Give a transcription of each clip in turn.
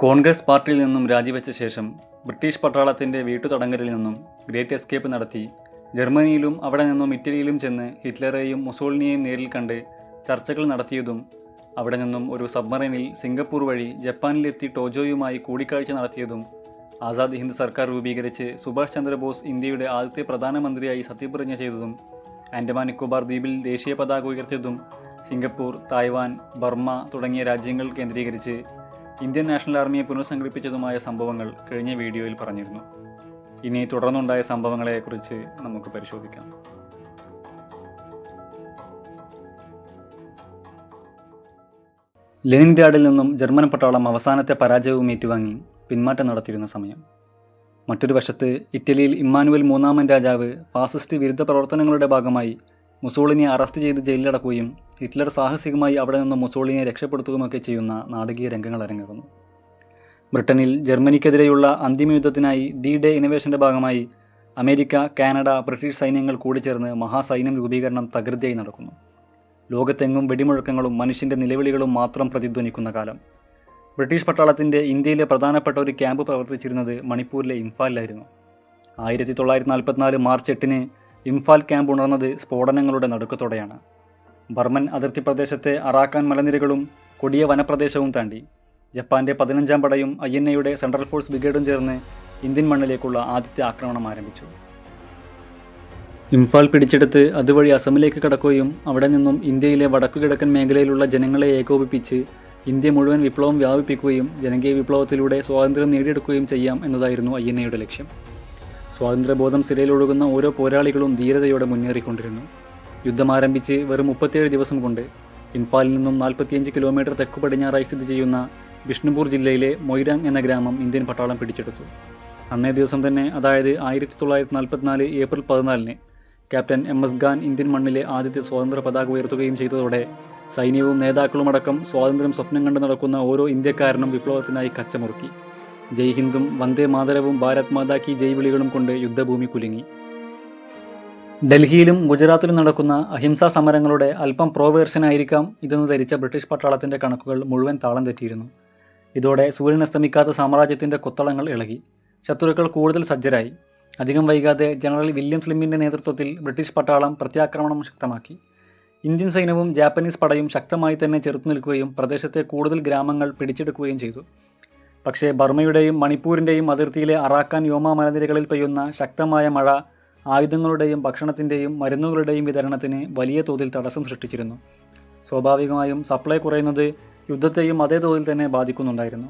കോൺഗ്രസ് പാർട്ടിയിൽ നിന്നും രാജിവെച്ച ശേഷം ബ്രിട്ടീഷ് പട്ടാളത്തിന്റെ വീട്ടുതടങ്കലിൽ നിന്നും ഗ്രേറ്റ് എസ്കേപ്പ് നടത്തി. ജർമ്മനിയിലും അവിടെ നിന്നും ഇറ്റലിയിലും ചെന്ന് ഹിറ്റ്ലറെയും മുസോളിനിയെയും നേരിൽ കണ്ട് ചർച്ചകൾ നടത്തിയതും അവിടെ നിന്നും ഒരു സബ്മറൈനിൽ സിംഗപ്പൂർ വഴി ജപ്പാനിലെത്തി ടോജോയുമായി കൂടിക്കാഴ്ച നടത്തിയതും ആസാദ് ഹിന്ദ് സർക്കാർ രൂപീകരിച്ച് സുഭാഷ് ചന്ദ്രബോസ് ഇന്ത്യയുടെ ആദ്യത്തെ പ്രധാനമന്ത്രിയായി സത്യപ്രതിജ്ഞ ചെയ്തതും ആൻഡമാൻ നിക്കോബാർ ദ്വീപിൽ ദേശീയ പതാക ഉയർത്തിയതും സിംഗപ്പൂർ തായ്വാൻ ബർമ്മ തുടങ്ങിയ രാജ്യങ്ങൾ കേന്ദ്രീകരിച്ച് ഇന്ത്യൻ നാഷണൽ ആർമിയെ പുനഃസംഘടിപ്പിച്ചതുമായ സംഭവങ്ങൾ കഴിഞ്ഞ വീഡിയോയിൽ പറഞ്ഞിരുന്നു. ഇനി തുടർന്നുണ്ടായ സംഭവങ്ങളെക്കുറിച്ച് നമുക്ക് പരിശോധിക്കാം. ലെനിൻഗ്രാഡിൽ നിന്നും ജർമ്മൻ പട്ടാളം അവസാനത്തെ പരാജയവും ഏറ്റുവാങ്ങി പിന്മാറ്റം നടത്തിയിരുന്ന സമയം. മറ്റൊരു വശത്ത് ഇറ്റലിയിൽ ഇമ്മാനുവൽ മൂന്നാമൻ രാജാവ് ഫാസിസ്റ്റ് വിരുദ്ധ പ്രവർത്തനങ്ങളുടെ ഭാഗമായി മുസോളിനെ അറസ്റ്റ് ചെയ്ത് ജയിലിലടക്കുകയും ഹിറ്റ്ലർ സാഹസികമായി അവിടെ നിന്ന് മുസോളിനെ രക്ഷപ്പെടുത്തുകയുമൊക്കെ ചെയ്യുന്ന നാടകീയ രംഗങ്ങൾ അരങ്ങേറുന്നു. ബ്രിട്ടനിൽ ജർമ്മനിക്കെതിരെയുള്ള അന്തിമ യുദ്ധത്തിനായി ഡി ഡേ ഇന്നവേഷന്റെ ഭാഗമായി അമേരിക്ക കാനഡ ബ്രിട്ടീഷ് സൈന്യങ്ങൾ കൂടി ചേർന്ന് മഹാസൈന്യം രൂപീകരണം തകൃതിയായി നടക്കുന്നു. ലോകത്തെങ്ങും വെടിമുഴക്കങ്ങളും മനുഷ്യന്റെ നിലവിളികളും മാത്രം പ്രതിധ്വനിക്കുന്ന കാലം. ബ്രിട്ടീഷ് പട്ടാളത്തിന്റെ ഇന്ത്യയിലെ പ്രധാനപ്പെട്ട ഒരു ക്യാമ്പ് പ്രവർത്തിച്ചിരുന്നത് മണിപ്പൂരിലെ ഇംഫാലിലായിരുന്നു. ആയിരത്തി തൊള്ളായിരത്തി നാൽപ്പത്തിനാല് മാർച്ച് എട്ടിന് ഇംഫാൽ ക്യാമ്പ് ഉണർന്നത് സ്ഫോടനങ്ങളുടെ നടുക്കത്തോടെയാണ്. ബർമൻ അതിർത്തി പ്രദേശത്തെ അറാക്കാൻ മലനിരകളും കൊടിയ വനപ്രദേശവും താണ്ടി. ജപ്പാന്റെ പതിനഞ്ചാം പടയും ഐ എൻ എയുടെ സെൻട്രൽ ഫോഴ്സ് ബ്രിഗേഡും ചേർന്ന് ഇന്ത്യൻ മണ്ണിലേക്കുള്ള ആദ്യത്തെ ആക്രമണം ആരംഭിച്ചു. ഇംഫാൽ പിടിച്ചെടുത്ത് അതുവഴി അസമിലേക്ക് കടക്കുകയും അവിടെ നിന്നും ഇന്ത്യയിലെ വടക്കുകിഴക്കൻ മേഖലയിലുള്ള ജനങ്ങളെ ഏകോപിപ്പിച്ച് ഇന്ത്യ മുഴുവൻ വിപ്ലവം വ്യാപിപ്പിക്കുകയും ജനകീയ വിപ്ലവത്തിലൂടെ സ്വാതന്ത്ര്യം നേടിയെടുക്കുകയും ചെയ്യാം എന്നതായിരുന്നു ഐ എൻ എയുടെ ലക്ഷ്യം. സ്വാതന്ത്ര്യബോധം സിരയിലൊഴുകുന്ന ഓരോ പോരാളികളും ധീരതയോടെ മുന്നേറിക്കൊണ്ടിരുന്നു. യുദ്ധം ആരംഭിച്ച് വെറും മുപ്പത്തിയേഴ് ദിവസം കൊണ്ട് ഇംഫാലിൽ നിന്നും നാൽപ്പത്തിയഞ്ച് കിലോമീറ്റർ തെക്കു പടിഞ്ഞാറായി സ്ഥിതി ചെയ്യുന്ന ബിഷ്ണുപൂർ ജില്ലയിലെ മൊയ്രാങ് എന്ന ഗ്രാമം ഇന്ത്യൻ പട്ടാളം പിടിച്ചെടുത്തു. അന്നേ ദിവസം തന്നെ അതായത് ആയിരത്തി തൊള്ളായിരത്തി നാൽപ്പത്തിനാല് ഏപ്രിൽ പതിനാലിന് captain M S Khan Indian മണ്ണിലെ ആദ്യത്തെ സ്വാതന്ത്ര്യ പതാക ഉയർത്തുകയും ചെയ്തതോടെ സൈന്യവും നേതാക്കളുമടക്കം സ്വാതന്ത്ര്യം സ്വപ്നം കണ്ടു നടക്കുന്ന ഓരോ ഇന്ത്യക്കാരനും വിപ്ലവത്തിനായി കച്ചമുറുക്കി. ജയ് ഹിന്ദും വന്ദേ മാതരവും ഭാരത് മാതാ കി ജയ് വിളികളും കൊണ്ട് യുദ്ധഭൂമി കുലുങ്ങി. ഡൽഹിയിലും ഗുജറാത്തിലും നടക്കുന്ന അഹിംസാ സമരങ്ങളുടെ അല്പം പ്രോവേർഷനായിരിക്കാം ഇതെന്ന് ധരിച്ച ബ്രിട്ടീഷ് പട്ടാളത്തിന്റെ കണക്കുകൾ മുഴുവൻ താളം തെറ്റിയിരുന്നു. ഇതോടെ സൂര്യൻ അസ്തമിക്കാത്ത സാമ്രാജ്യത്തിന്റെ കൊത്തളങ്ങൾ ഇളകി. ശത്രുക്കൾ കൂടുതൽ സജ്ജരായി. അധികം വൈകാതെ ജനറൽ വില്യം സ്ലിമ്മിന്റെ നേതൃത്വത്തിൽ ബ്രിട്ടീഷ് പട്ടാളം പ്രത്യാക്രമണം ശക്തമാക്കി. ഇന്ത്യൻ സൈന്യവും ജാപ്പനീസ് പടയും ശക്തമായി തന്നെ ചെറുത്തു നിൽക്കുകയും പ്രദേശത്തെ കൂടുതൽ ഗ്രാമങ്ങൾ പിടിച്ചെടുക്കുകയും ചെയ്തു. പക്ഷേ ബർമ്മയുടെയും മണിപ്പൂരിന്റെയും അതിർത്തിയിലെ അറാക്കാൻ വ്യോമ മലനിരകളിൽ പെയ്യുന്ന ശക്തമായ മഴ ആയുധങ്ങളുടെയും ഭക്ഷണത്തിന്റെയും മരുന്നുകളുടെയും വിതരണത്തിന് വലിയ തോതിൽ തടസ്സം സൃഷ്ടിച്ചിരുന്നു. സ്വാഭാവികമായും സപ്ലൈ കുറയുന്നത് യുദ്ധത്തെയും അതേ തോതിൽ തന്നെ ബാധിക്കുന്നുണ്ടായിരുന്നു.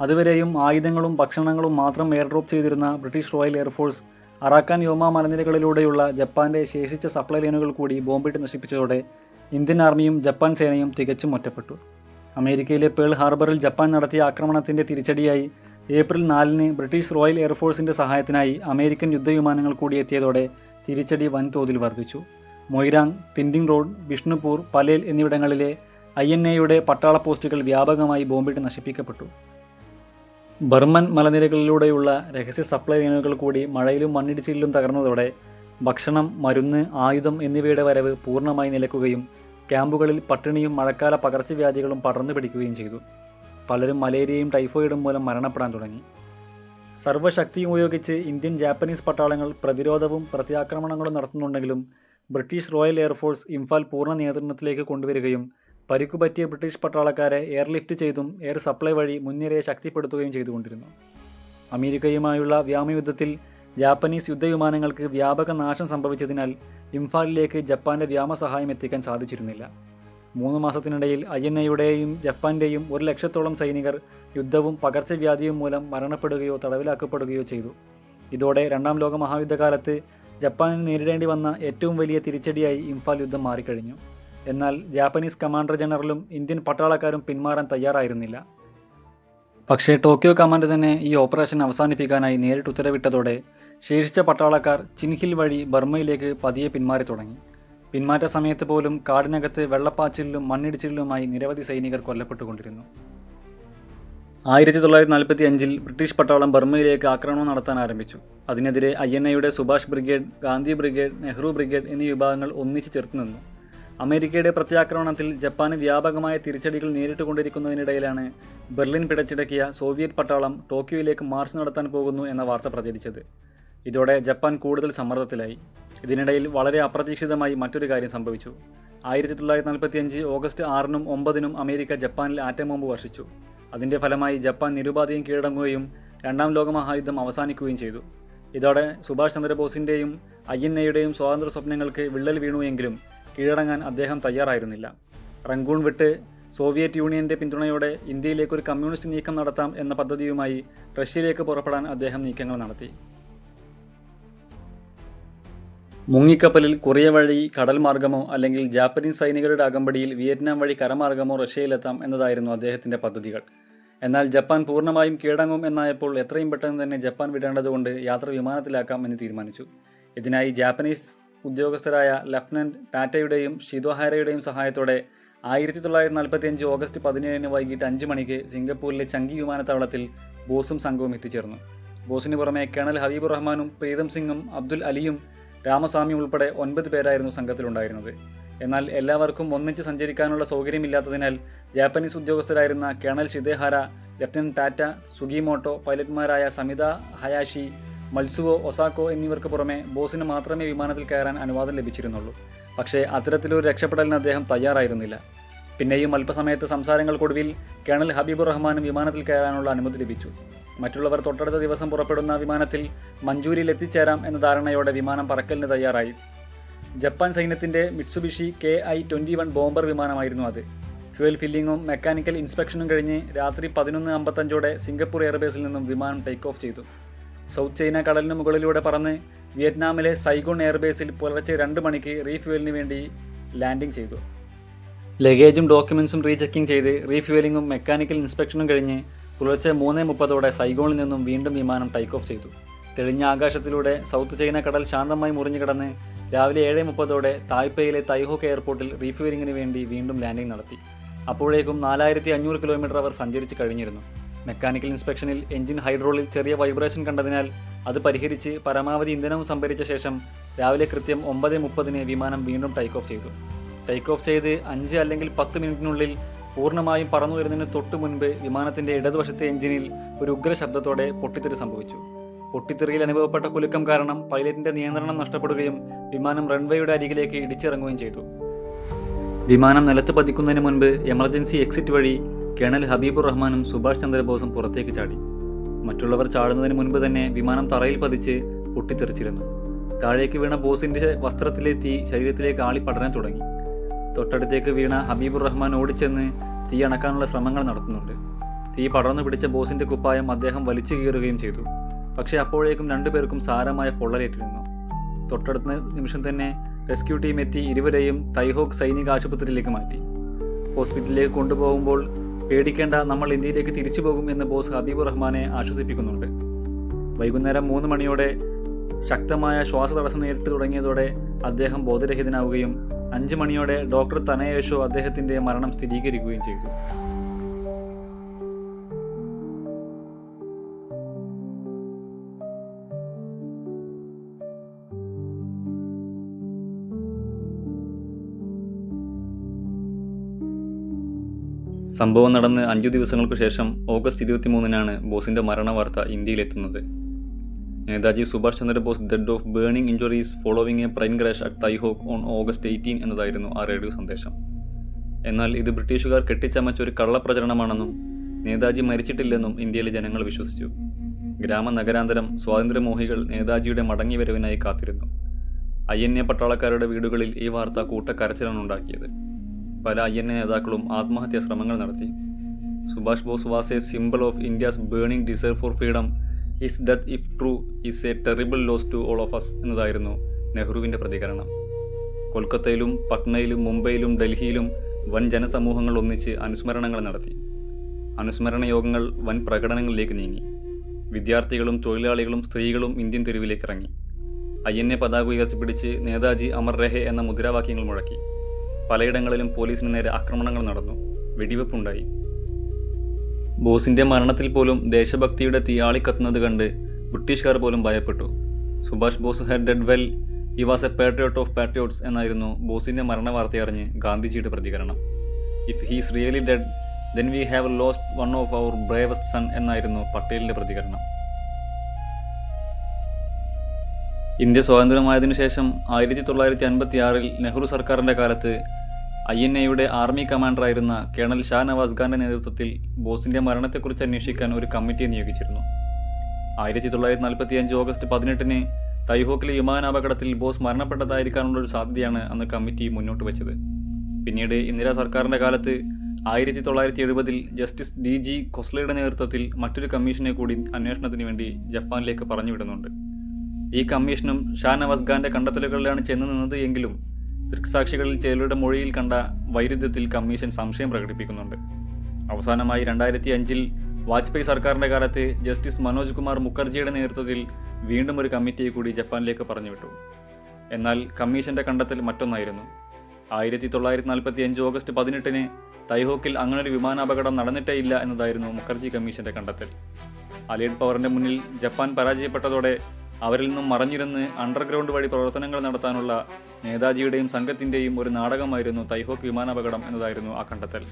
അതുവരെയും ആയുധങ്ങളും ഭക്ഷണങ്ങളും മാത്രം എയർ ഡ്രോപ്പ് ചെയ്തിരുന്ന British royal air force Arakan Yoma മലനിരകളിലൂടെയുള്ള ജപ്പാന്റെ ശേഷിച്ച സപ്ലൈ ലൈനുകൾ കൂടി ബോംബിട്ട് നശിപ്പിച്ചതോടെ ഇന്ത്യൻ ആർമിയും ജപ്പാൻ സേനയും തികച്ചും ഒറ്റപ്പെട്ടു. അമേരിക്കയിലെ പേൾ ഹാർബറിൽ ജപ്പാൻ നടത്തിയ ആക്രമണത്തിന്റെ തിരിച്ചടിയായി ഏപ്രിൽ നാലിന് ബ്രിട്ടീഷ് റോയൽ എയർഫോഴ്സിന്റെ സഹായത്തിനായി അമേരിക്കൻ യുദ്ധവിമാനങ്ങൾ കൂടി എത്തിയതോടെ തിരിച്ചടി വൻതോതിൽ വർദ്ധിച്ചു. മൊയ്രാങ് തിൻഡിങ് റോഡ് വിഷ്ണുപൂർ പലേൽ എന്നിവിടങ്ങളിലെ ഐ എൻ എയുടെ പട്ടാള പോസ്റ്റുകൾ വ്യാപകമായി ബോംബിട്ട് നശിപ്പിക്കപ്പെട്ടു. ബർമൻ മലനിരകളിലൂടെയുള്ള രഹസ്യ സപ്ലൈ ലൈനുകൾ കൂടി മഴയിലും മണ്ണിടിച്ചിലും തകർന്നതോടെ ഭക്ഷണം മരുന്ന് ആയുധം എന്നിവയുടെ വരവ് പൂർണമായി നിലക്കുകയും ക്യാമ്പുകളിൽ പട്ടിണിയും മഴക്കാല പകർച്ചവ്യാധികളും പടർന്നു പിടിക്കുകയും ചെയ്തു. പലരും മലേറിയയും ടൈഫോയിഡും മൂലം മരണപ്പെടാൻ തുടങ്ങി. സർവശക്തിയും ഉപയോഗിച്ച് ഇന്ത്യൻ ജാപ്പനീസ് പട്ടാളങ്ങൾ പ്രതിരോധവും പ്രത്യാക്രമണങ്ങളും നടത്തുന്നുണ്ടെങ്കിലും British royal air force Imphal പൂർണ നിയന്ത്രണത്തിലേക്ക് കൊണ്ടുവരികയും പരിക്കുപറ്റിയ ബ്രിട്ടീഷ് പട്ടാളക്കാരെ എയർലിഫ്റ്റ് ചെയ്തും എയർ സപ്ലൈ വഴി മുൻനിരയെ ശക്തിപ്പെടുത്തുകയും ചെയ്തുകൊണ്ടിരുന്നു. അമേരിക്കയുമായുള്ള വ്യോമയുദ്ധത്തിൽ ജാപ്പനീസ് യുദ്ധവിമാനങ്ങൾക്ക് വ്യാപക നാശം സംഭവിച്ചതിനാൽ ഇംഫാലിലേക്ക് ജപ്പാന്റെ വ്യോമസഹായം എത്തിക്കാൻ സാധിച്ചിരുന്നില്ല. മൂന്ന് മാസത്തിനിടയിൽ എയുടെയും ജപ്പാന്റെയും ഒരു ലക്ഷത്തോളം സൈനികർ യുദ്ധവും പകർച്ചവ്യാധിയും മൂലം മരണപ്പെടുകയോ തടവിലാക്കപ്പെടുകയോ ചെയ്തു. ഇതോടെ രണ്ടാം ലോക മഹായുദ്ധകാലത്ത് ജപ്പാനിന് നേരിടേണ്ടി വന്ന ഏറ്റവും വലിയ തിരിച്ചടിയായി ഇംഫാൽ യുദ്ധം മാറിക്കഴിഞ്ഞു. എന്നാൽ ജാപ്പനീസ് കമാൻഡർ ജനറലും ഇന്ത്യൻ പട്ടാളക്കാരും പിന്മാറാൻ തയ്യാറായിരുന്നില്ല. പക്ഷേ ടോക്കിയോ കമാൻഡ് തന്നെ ഈ ഓപ്പറേഷൻ അവസാനിപ്പിക്കാനായി നേരിട്ട് ഉത്തരവിട്ടതോടെ ശേഷിച്ച പട്ടാളക്കാർ ചിൻഹിൽ വഴി ബർമ്മയിലേക്ക് പതിയെ പിന്മാറി തുടങ്ങി. പിന്മാറ്റ സമയത്ത് പോലും കാടിനകത്ത് വെള്ളപ്പാച്ചിലും മണ്ണിടിച്ചിലുമായി നിരവധി സൈനികർ കൊല്ലപ്പെട്ടുകൊണ്ടിരുന്നു. ആയിരത്തി തൊള്ളായിരത്തി നാൽപ്പത്തി അഞ്ചിൽ ബ്രിട്ടീഷ് പട്ടാളം ബർമയിലേക്ക് ആക്രമണം നടത്താൻ ആരംഭിച്ചു. അതിനെതിരെ ഐ എൻ എയുടെ Subhash brigade Gandhi brigade Nehru brigade എന്നീ വിഭാഗങ്ങൾ ഒന്നിച്ച് ചെറുത്തു നിന്നു. അമേരിക്കയുടെ പ്രത്യാക്രമണത്തിൽ ജപ്പാന് വ്യാപകമായ തിരിച്ചടികൾ നേരിട്ടുകൊണ്ടിരിക്കുന്നതിനിടയിലാണ് ബെർലിൻ പിടച്ചിടക്കിയ സോവിയറ്റ് പട്ടാളം ടോക്കിയോയിലേക്ക് മാർച്ച് നടത്താൻ പോകുന്നു എന്ന വാർത്ത പ്രചരിച്ചത്. ഇതോടെ ജപ്പാൻ കൂടുതൽ സമ്മർദ്ദത്തിലായി. ഇതിനിടയിൽ വളരെ അപ്രതീക്ഷിതമായി മറ്റൊരു കാര്യം സംഭവിച്ചു. ആയിരത്തി തൊള്ളായിരത്തി നാൽപ്പത്തിയഞ്ച് ഓഗസ്റ്റ് ആറിനും ഒമ്പതിനും അമേരിക്ക ജപ്പാനിൽ ആറ്റം ബോംബ് വർഷിച്ചു. അതിന്റെ ഫലമായി ജപ്പാൻ നിരുപാധികം കീഴടങ്ങുകയും രണ്ടാം ലോകമഹായുദ്ധം അവസാനിക്കുകയും ചെയ്തു. ഇതോടെ സുഭാഷ് ചന്ദ്രബോസിന്റെയും ഐ എൻ എയുടെയും സ്വാതന്ത്ര്യ സ്വപ്നങ്ങൾക്ക് വിള്ളൽ വീണുവെങ്കിലും കീഴടങ്ങാൻ അദ്ദേഹം തയ്യാറായിരുന്നില്ല. റങ്കൂൺ വിട്ട് സോവിയറ്റ് യൂണിയന്റെ പിന്തുണയോടെ ഇന്ത്യയിലേക്ക് ഒരു കമ്മ്യൂണിസ്റ്റ് നീക്കം നടത്താം എന്ന പദ്ധതിയുമായി റഷ്യയിലേക്ക് പുറപ്പെടാൻ അദ്ദേഹം നീക്കങ്ങൾ നടത്തി. മുങ്ങിക്കപ്പലിൽ കൊറിയ വഴി കടൽ മാർഗമോ അല്ലെങ്കിൽ ജാപ്പനീസ് സൈനികരുടെ അകമ്പടിയിൽ വിയറ്റ്നാം വഴി കരമാർഗമോ റഷ്യയിലെത്താം എന്നതായിരുന്നു അദ്ദേഹത്തിന്റെ പദ്ധതികൾ. എന്നാൽ ജപ്പാൻ പൂർണമായും കീഴടങ്ങും എന്നായപ്പോൾ എത്രയും പെട്ടെന്ന് തന്നെ ജപ്പാൻ വിടേണ്ടതുകൊണ്ട് യാത്ര വിമാനത്തിലാക്കാം എന്ന് തീരുമാനിച്ചു. ഇതിനായി ജാപ്പനീസ് ഉദ്യോഗസ്ഥരായ ലഫ്റ്റനന്റ് ടാറ്റയുടെയും ഷിദോഹാരയുടെയും സഹായത്തോടെ ആയിരത്തി തൊള്ളായിരത്തി നാൽപ്പത്തി അഞ്ച് ഓഗസ്റ്റ് പതിനേഴിന് വൈകിട്ട് അഞ്ച് മണിക്ക് സിംഗപ്പൂരിലെ ചങ്കി വിമാനത്താവളത്തിൽ ബോസും സംഘവും എത്തിച്ചേർന്നു. ബോസിന് പുറമെ കേണൽ ഹബീബ് റഹ്മാനും പ്രീതം സിംഗും അബ്ദുൽ അലിയും രാമസ്വാമി ഉൾപ്പെടെ ഒൻപത് പേരായിരുന്നു സംഘത്തിലുണ്ടായിരുന്നത്. എന്നാൽ എല്ലാവർക്കും ഒന്നിച്ച് സഞ്ചരിക്കാനുള്ള സൗകര്യമില്ലാത്തതിനാൽ Japanese ഉദ്യോഗസ്ഥരായിരുന്ന colonel Shidehara lieutenant Tata Sugimoto പൈലറ്റ്മാരായ Samita Hayashi Matsuo Osako എന്നിവർക്ക് പുറമെ ബോസിന് മാത്രമേ വിമാനത്തിൽ കയറാൻ അനുവാദം ലഭിച്ചിരുന്നുള്ളൂ. പക്ഷേ അത്തരത്തിലൊരു രക്ഷപ്പെടലിന് അദ്ദേഹം തയ്യാറായിരുന്നില്ല. പിന്നെയും അല്പസമയത്ത് സംസാരങ്ങൾക്കൊടുവിൽ കേണൽ ഹബീബുർ റഹ്മാനും വിമാനത്തിൽ കയറാനുള്ള അനുമതി ലഭിച്ചു. മറ്റുള്ളവർ തൊട്ടടുത്ത ദിവസം പുറപ്പെടുന്ന വിമാനത്തിൽ മഞ്ചൂരിയിൽ എത്തിച്ചേരാം എന്ന ധാരണയോടെ വിമാനം പറക്കലിന് തയ്യാറായി. ജപ്പാൻ സൈന്യത്തിന്റെ Mitsubishi K I twenty one bomber വിമാനമായിരുന്നു അത്. ഫ്യൂൽ ഫില്ലിങ്ങും മെക്കാനിക്കൽ ഇൻസ്പെക്ഷനും കഴിഞ്ഞ് രാത്രി പതിനൊന്ന് അമ്പത്തഞ്ചോടെ സിംഗപ്പൂർ എയർബേസിൽ നിന്നും വിമാനം ടേക്ക് ഓഫ് ചെയ്തു. സൗത്ത് ചൈന കടലിന് മുകളിലൂടെ പറന്ന് വിയറ്റ്നാമിലെ സൈഗോൺ എയർബേസിൽ പുലർച്ചെ രണ്ട് മണിക്ക് റീഫ്യൂവലിന് വേണ്ടി ലാൻഡിംഗ് ചെയ്തു. ലഗേജും ഡോക്യുമെൻസും റീചെക്കിംഗ് ചെയ്ത് റീഫ്യൂവലിങ്ങും മെക്കാനിക്കൽ ഇൻസ്പെക്ഷനും കഴിഞ്ഞ് പുലർച്ചെ മൂന്ന് മുപ്പതോടെ സൈഗോണിൽ നിന്നും വീണ്ടും വിമാനം ടേക്ക് ഓഫ് ചെയ്തു. തെളിഞ്ഞ ആകാശത്തിലൂടെ സൗത്ത് ചൈന കടൽ ശാന്തമായി മുറിഞ്ഞു കിടന്ന് രാവിലെ ഏഴ് മുപ്പതോടെ തായ്പേയിലെ തൈഹോക്ക് എയർപോർട്ടിൽ റീഫ്യൂരിങ്ങിന് വേണ്ടി വീണ്ടും ലാൻഡിംഗ് നടത്തി. അപ്പോഴേക്കും നാലായിരത്തി അഞ്ഞൂറ് കിലോമീറ്റർ അവർ സഞ്ചരിച്ച് കഴിഞ്ഞിരുന്നു. മെക്കാനിക്കൽ ഇൻസ്പെക്ഷനിൽ എഞ്ചിൻ ഹൈഡ്രോളിൽ ചെറിയ വൈബ്രേഷൻ കണ്ടതിനാൽ അത് പരിഹരിച്ച് പരമാവധി ഇന്ധനവും സംഭരിച്ച ശേഷം രാവിലെ കൃത്യം ഒമ്പത് മുപ്പതിന് വിമാനം വീണ്ടും ടേക്ക് ഓഫ് ചെയ്തു. ടേക്ക് ഓഫ് ചെയ്ത് അഞ്ച് അല്ലെങ്കിൽ പത്ത് മിനിറ്റിനുള്ളിൽ പൂർണമായും പറന്നു വരുന്നതിന് തൊട്ടു മുൻപ് വിമാനത്തിന്റെ ഇടതുവശത്തെ എഞ്ചിനിൽ ഒരു ഉഗ്ര ശബ്ദത്തോടെ പൊട്ടിത്തെറി സംഭവിച്ചു. പൊട്ടിത്തെറിയിൽ അനുഭവപ്പെട്ട കുലുക്കം കാരണം പൈലറ്റിന്റെ നിയന്ത്രണം നഷ്ടപ്പെടുകയും വിമാനം റൺവേയുടെ അരികിലേക്ക് ഇടിച്ചിറങ്ങുകയും ചെയ്തു. വിമാനം നിലത്ത് പതിക്കുന്നതിന് മുൻപ് എമർജൻസി എക്സിറ്റ് വഴി കേണൽ ഹബീബുർ റഹ്മാനും സുഭാഷ് ചന്ദ്രബോസും പുറത്തേക്ക് ചാടി. മറ്റുള്ളവർ ചാടുന്നതിന് മുൻപ് തന്നെ വിമാനം തറയിൽ പതിച്ച് പൊട്ടിത്തെറിച്ചിരുന്നു. താഴേക്ക് വീണ ബോസിന്റെ വസ്ത്രത്തിലെ തീ ശരീരത്തിലേക്ക് ആളി പടരാൻ തുടങ്ങി. തൊട്ടടുത്തേക്ക് വീണ ഹബീബുർ റഹ്മാൻ ഓടിച്ചെന്ന് തീ അണക്കാനുള്ള ശ്രമങ്ങൾ നടത്തുന്നുണ്ട്. തീ പടർന്നു പിടിച്ച ബോസിന്റെ കുപ്പായം അദ്ദേഹം വലിച്ചു കീറുകയും ചെയ്തു. പക്ഷേ അപ്പോഴേക്കും രണ്ടുപേർക്കും സാരമായ പൊള്ളലേറ്റിരുന്നു. തൊട്ടടുത്ത നിമിഷം തന്നെ റെസ്ക്യൂ ടീം എത്തി ഇരുവരെയും തൈഹോക്ക് സൈനിക ആശുപത്രിയിലേക്ക് മാറ്റി. ഹോസ്പിറ്റലിലേക്ക് കൊണ്ടുപോകുമ്പോൾ പേടിക്കേണ്ട നമ്മൾ ഇന്ത്യയിലേക്ക് തിരിച്ചു പോകും എന്ന് ബോസ് ഹബീബുർ റഹ്മാനെ ആശ്വസിപ്പിക്കുന്നുണ്ട്. വൈകുന്നേരം മൂന്ന് മണിയോടെ ശക്തമായ ശ്വാസതടസ്സം നേരിട്ട് തുടങ്ങിയതോടെ അദ്ദേഹം ബോധരഹിതനാവുകയും അഞ്ച് മണിയോടെ ഡോക്ടർ തനയേഷോ അദ്ദേഹത്തിന്റെ മരണം സ്ഥിരീകരിക്കുകയും ചെയ്തു. സംഭവം നടന്ന് അഞ്ചു ദിവസങ്ങൾക്ക് ശേഷം ഓഗസ്റ്റ് ഇരുപത്തിമൂന്നിനാണ് ബോസിന്റെ മരണവാർത്ത ഇന്ത്യയിലെത്തുന്നത്. Netaji Subhash Chandra Bose dead of burning injuries following a plane crash at Taihoku on August eighteen എന്നതായിരുന്നു ആ റേഡിയോ സന്ദേശം. എന്നാൽ ഇത് ബ്രിട്ടീഷുകാർ കെട്ടിച്ചമച്ച ഒരു കള്ളപ്രചരണമാണെന്നും നേതാജി മരിച്ചിട്ടില്ലെന്നും ഇന്ത്യയിലെ ജനങ്ങൾ വിശ്വസിച്ചു. ഗ്രാമ നഗരാന്തരം സ്വാതന്ത്ര്യമോഹികൾ നേതാജിയുടെ മടങ്ങിവരവിനായി കാത്തിരുന്നു. ഐ എൻ എ പട്ടാളക്കാരുടെ വീടുകളിൽ ഈ വാർത്ത കൂട്ടക്കരച്ചിലാണ് ഉണ്ടാക്കിയത് പല ഐ എൻ എ നേതാക്കളും ആത്മഹത്യാ ശ്രമങ്ങൾ നടത്തി. Subhash Bose was a symbol of India's burning desire for freedom his death if true is a terrible loss to all of us എന്നതായിരുന്നു നെഹ്റുവിന്റെ പ്രതികരണം. കൊൽക്കത്തയിലും പട്നയിലും മുംബൈയിലും ഡൽഹിയിലും വൻ ജനസമൂഹങ്ങൾ ഒന്നിച്ച് അനുസ്മരണങ്ങൾ നടത്തി. അനുസ്മരണ യോഗങ്ങൾ വൻ പ്രകടനങ്ങളിലേക്ക് നീങ്ങി. വിദ്യാർത്ഥികളും തൊഴിലാളികളും സ്ത്രീകളും ഇന്ത്യൻ തെരുവിലേക്ക് ഇറങ്ങി. ഐ എൻ എ പതാക ഉയർത്തിപ്പിടിച്ച് നേതാജി അമർ രഹെ എന്ന മുദ്രാവാക്യങ്ങൾ മുഴക്കി. പലയിടങ്ങളിലും പോലീസിന് നേരെ ആക്രമണങ്ങൾ നടന്നു. വെടിവെപ്പുണ്ടായി. ബോസിന്റെ മരണത്തിൽ പോലും ദേശഭക്തിയുടെ തീയാളി കത്തുന്നത് കണ്ട് ബ്രിട്ടീഷുകാർ പോലും ഭയപ്പെട്ടു. Subhash Bose had died well he was a patriot of patriots എന്നായിരുന്നു ബോസിന്റെ മരണവാർത്തയറിഞ്ഞ് ഗാന്ധിജിയുടെ പ്രതികരണം. If he's really dead then we have lost one of our bravest son എന്നായിരുന്നു പട്ടേലിന്റെ പ്രതികരണം. ഇന്ത്യ സ്വാതന്ത്ര്യമായതിനു ശേഷം ആയിരത്തി തൊള്ളായിരത്തി അൻപത്തി ആറിൽ നെഹ്റു സർക്കാരിന്റെ കാലത്ത് ഐ എൻ എയുടെ ആർമി കമാൻഡറായിരുന്ന കേണൽ ഷാ നവാസ് ഖാന്റെ നേതൃത്വത്തിൽ ബോസിന്റെ മരണത്തെക്കുറിച്ച് അന്വേഷിക്കാൻ ഒരു കമ്മിറ്റി നിയോഗിച്ചിരുന്നു. ആയിരത്തി തൊള്ളായിരത്തി നാൽപ്പത്തി അഞ്ച് ഓഗസ്റ്റ് പതിനെട്ടിന് തൈഹോക്കിലെ വിമാനാപകടത്തിൽ ബോസ് മരണപ്പെട്ടതായിരിക്കാനുള്ള ഒരു സാധ്യതയാണ് അന്ന് കമ്മിറ്റി മുന്നോട്ട് വെച്ചത്. പിന്നീട് ഇന്ദിരാ സർക്കാരിന്റെ കാലത്ത് ആയിരത്തി തൊള്ളായിരത്തി എഴുപതിൽ ജസ്റ്റിസ് ഡി ജി കൊസ്ലയുടെ നേതൃത്വത്തിൽ മറ്റൊരു കമ്മീഷനെ കൂടി അന്വേഷണത്തിന് വേണ്ടി ജപ്പാനിലേക്ക് പറഞ്ഞു വിടുന്നുണ്ട് ഈ കമ്മീഷനും ഷാ നവാസ് ഖാന്റെ കണ്ടെത്തലുകളിലാണ് ചെന്ന് നിന്നത് എങ്കിലും ദൃക്സാക്ഷികളിൽ ചിലരുടെ മൊഴിയിൽ കണ്ട വൈരുദ്ധ്യത്തിൽ കമ്മീഷൻ സംശയം പ്രകടിപ്പിക്കുന്നുണ്ട്. അവസാനമായി രണ്ടായിരത്തി അഞ്ചിൽ വാജ്പേയി സർക്കാരിന്റെ കാലത്ത് ജസ്റ്റിസ് മനോജ് കുമാർ മുഖർജിയുടെ നേതൃത്വത്തിൽ വീണ്ടും ഒരു കമ്മിറ്റിയെ കൂടി ജപ്പാനിലേക്ക് പറഞ്ഞുവിട്ടു. എന്നാൽ കമ്മീഷന്റെ കണ്ടെത്തൽ മറ്റൊന്നായിരുന്നു. ആയിരത്തി തൊള്ളായിരത്തി നാൽപ്പത്തി അഞ്ച് ഓഗസ്റ്റ് പതിനെട്ടിന് തൈഹോക്കിൽ അങ്ങനൊരു വിമാനാപകടം നടന്നിട്ടേ ഇല്ല എന്നതായിരുന്നു മുഖർജി കമ്മീഷന്റെ കണ്ടെത്തൽ. അലിയഡ് പവറിന്റെ മുന്നിൽ ജപ്പാൻ പരാജയപ്പെട്ടതോടെ അവരിൽ നിന്നും മറഞ്ഞിരുന്ന് അണ്ടർഗ്രൗണ്ട് വഴി പ്രവർത്തനങ്ങൾ നടത്താനുള്ള നേതാജിയുടെയും സംഘത്തിന്റെയും ഒരു നാടകമായിരുന്നു തൈഹോക്ക് വിമാനാപകടം എന്നതായിരുന്നു ആ കണ്ടെത്തൽ.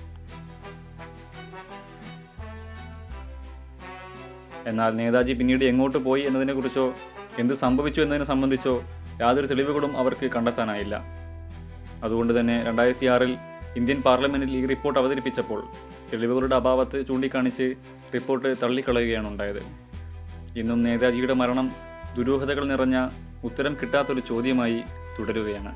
എന്നാൽ നേതാജി പിന്നീട് എങ്ങോട്ട് പോയി എന്നതിനെക്കുറിച്ചോ എന്ത് സംഭവിച്ചു എന്നതിനെ സംബന്ധിച്ചോ യാതൊരു തെളിവുകളും അവർക്ക് കണ്ടെത്താനായില്ല. അതുകൊണ്ട് തന്നെ രണ്ടായിരത്തി ആറിൽ ഇന്ത്യൻ പാർലമെന്റിൽ ഈ റിപ്പോർട്ട് അവതരിപ്പിച്ചപ്പോൾ തെളിവുകളുടെ അഭാവത്ത് ചൂണ്ടിക്കാണിച്ച് റിപ്പോർട്ട് തള്ളിക്കളയുകയാണ് ഉണ്ടായത്. ഇന്നും നേതാജിയുടെ മരണം ദുരൂഹതകൾ നിറഞ്ഞ ഉത്തരം കിട്ടാത്തൊരു ചോദ്യമായി തുടരുകയാണ്.